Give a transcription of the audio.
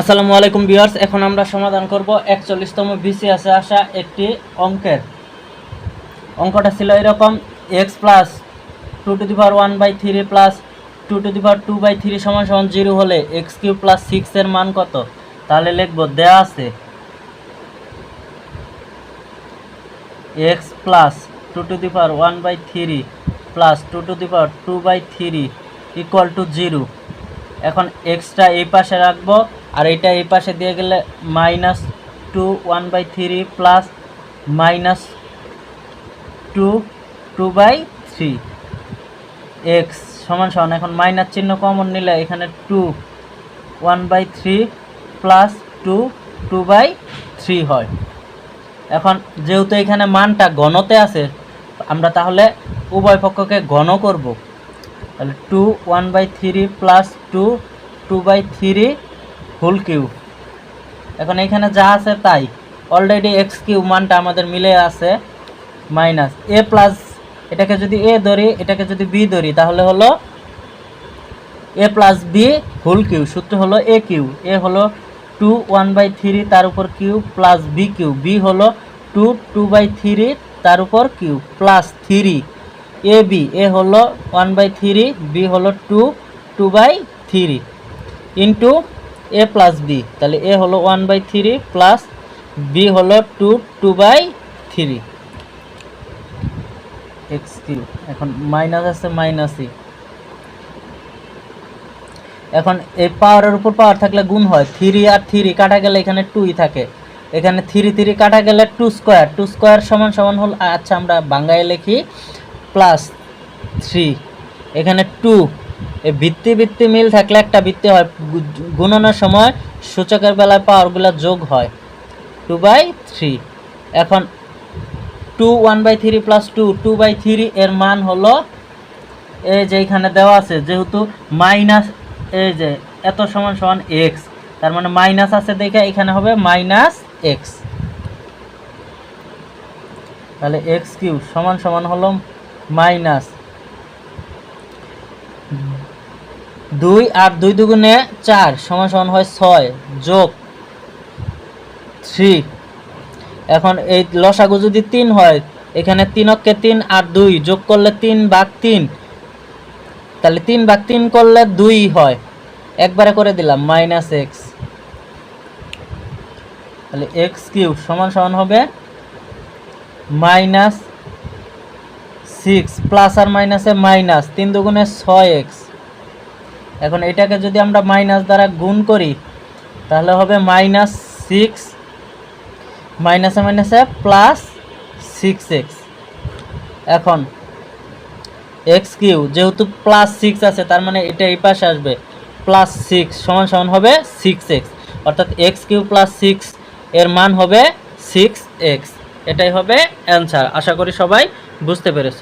আসসালামু আলাইকুম ভিউয়ার্স, এখন আমরা সমাধান করব একচল্লিশতম বিসিএসে আসা একটি অঙ্কের। অঙ্কটা ছিল এরকম x plus two to the power one by three plus two to the power two by three সমান সমান জিরো হলে এক্স কিউ প্লাস সিক্সের মান কত? তাহলে লিখব, দেয়া আছে। X plus two to the power one by three plus two to the power two by three equal to zero এখন এক্সট্রা এই পাশে রাখব। আর এটা এই পাশে দিয়ে গেলে minus two one by three plus minus two two by three x সমান সমান, এখন মাইনাস চিহ্ন কমন নিলে এখানে two one by three plus two two by three হয়। এখন যেহেতু এখানে মানটা ঘনতে আছে, আমরা তাহলে উভয় পক্ষকে ঘন করব। তাহলে two one by three plus two two by three whole cube এখন এখানে যা আছে তাই। অলরেডি এক্স কিউ মানটা আমাদের মিলে আছে মাইনাস এ প্লাস এটাকে যদি এ ধরি, এটাকে যদি বি ধরি, তাহলে হলো a plus b whole cube সূত্র হলো এ কিউ এ হলো টু ওয়ান বাই থ্রি তার উপর cube plus b cube b হলো টু টু বাই থ্রি তার উপর cube plus three a b a হলো ওয়ান বাই থ্রি বি হলো two two by three into a plus b তাহলে a হলো one by three plus b হলো two two by three x cube এখন minus আছে মাইনাসই এখন এই পাওয়ারের উপর পাওয়ার থাকলে গুণ হয় থ্রি আর থ্রি কাটা গেলে এখানে টুই থাকে। এখানে থ্রি থ্রি কাটা গেলে টু স্কোয়ার টু স্কোয়ার সমান সমান হল আচ্ছা আমরা বাংলায় লিখি প্লাস থ্রি এখানে টু এই ভিত্তি ভিত্তি মিল থাকলে একটা ভিত্তি হয়। গুণনের সময় সূচকের বেলায় পাওয়ারগুলো যোগ হয়। টু বাই থ্রি এখন two one by three plus two two by three এর মান হলো এই যে এখানে দেওয়া আছে, যেহেতু মাইনাস এই যে এত সমান সমান এক্স তার মানে মাইনাস আছে দেখে এখানে হবে মাইনাস এক্স তাহলে এক্স কিউ সমান সমান হলো মাইনাস দুই আর দুই দুগুণে চার সমান সমান হয় ছয় যোগ থ্রি। এখন এই লসাগু যদি তিন হয়, এখানে তিনককে তিন আর দুই যোগ করলে তিন ভাগ তিন। তাহলে তিন ভাগ তিন করলে দুই হয়। একবারে করে দিলাম মাইনাস এক্স তাহলে এক্স কিউব সমান সমান হবে মাইনাস সিক্স প্লাস আর মাইনাসে মাইনাস তিন দুগুণে ছয় এক্স এখন এটাকে যদি আমরা মাইনাস দ্বারা গুণ করি, তাহলে হবে মাইনাস সিক্স মাইনাসে মাইনাসে প্লাস সিক্স এক্স এখন এক্স কিউ, যেহেতু প্লাস সিক্স আছে, তার মানে এটা এই পাশে আসবে। প্লাস সিক্স সমান সমান হবে সিক্স এক্স অর্থাৎ এক্স কিউ প্লাস সিক্স এর মান হবে সিক্স এক্স এটাই হবে অ্যান্সার আশা করি সবাই বুঝতে পেরেছ।